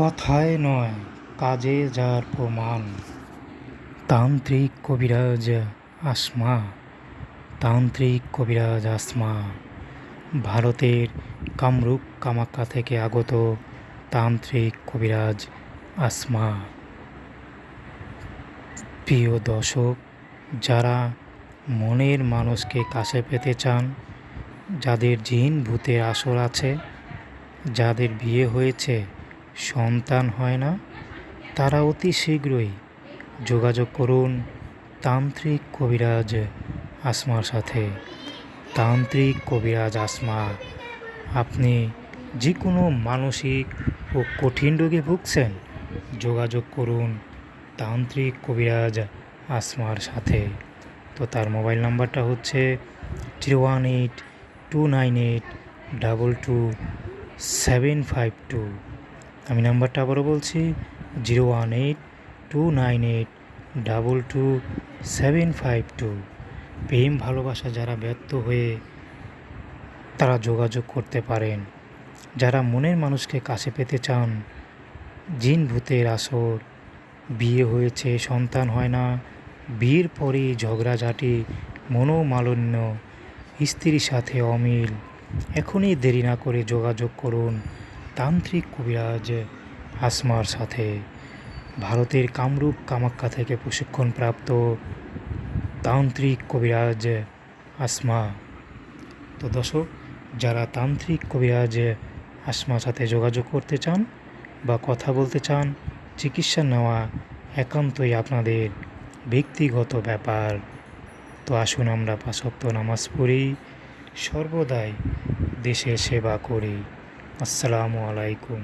কথায় নয়, কাজে যার প্রমাণ। তান্ত্রিক কবিরাজ আসমা, তান্ত্রিক কবিরাজ আসমা। ভারতের কামরূপ কামাক্কা থেকে আগত তান্ত্রিক কবিরাজ আসমা। প্রিয় দর্শক, যারা মনের মানুষকে কাছে পেতে চান, যাদের জিন ভূতের আসর আছে, যাদের বিয়ে হয়েছে সন্তান হয় না, তারা অতি শীঘ্রই যোগাযোগ করুন তান্ত্রিক কবিরাজ আসমার সাথে। তান্ত্রিক কবিরাজ আসমা, আপনি যে কোনো মানসিক ও কঠিন রোগে ভুগছেন, যোগাযোগ করুন তান্ত্রিক কবিরাজ আসমার সাথে। তো তার মোবাইল নাম্বারটা হচ্ছে zero one eight two nine eight double two seven five two. আমি নাম্বারটা আবারও বলছি, zero one eight two nine eight double two seven five two. প্রেম, ভালোবাসা যারা ব্যর্থ হয়ে তারা যোগাযোগ করতে পারেন। যারা মনের মানুষকে কাছে পেতে চান, জিন ভূতের আসর, বিয়ে হয়েছে, সন্তান হয় না, বিয়ের পরেই ঝগড়াঝাটি, মনোমালিন্য, স্ত্রীর সাথে অমিল, এখনই দেরি না করে যোগাযোগ করুন। তান্ত্রিক কবিরাজ আসমার সাথে ভারতের কামরূপ কামাক্কা থেকে প্রশিক্ষণপ্রাপ্ত তান্ত্রিক কবিরাজ আসমা তো দর্শক, যারা তান্ত্রিক কবিরাজ আসমার সাথে যোগাযোগ করতে চান বা কথা বলতে চান, চিকিৎসা নেওয়া একান্তই আপনাদের ব্যক্তিগত ব্যাপার। তো আসুন আমরা পাশক্ত নামাজ পড়ি, সর্বদাই দেশের সেবা করি। আসসালামু আলাইকুম।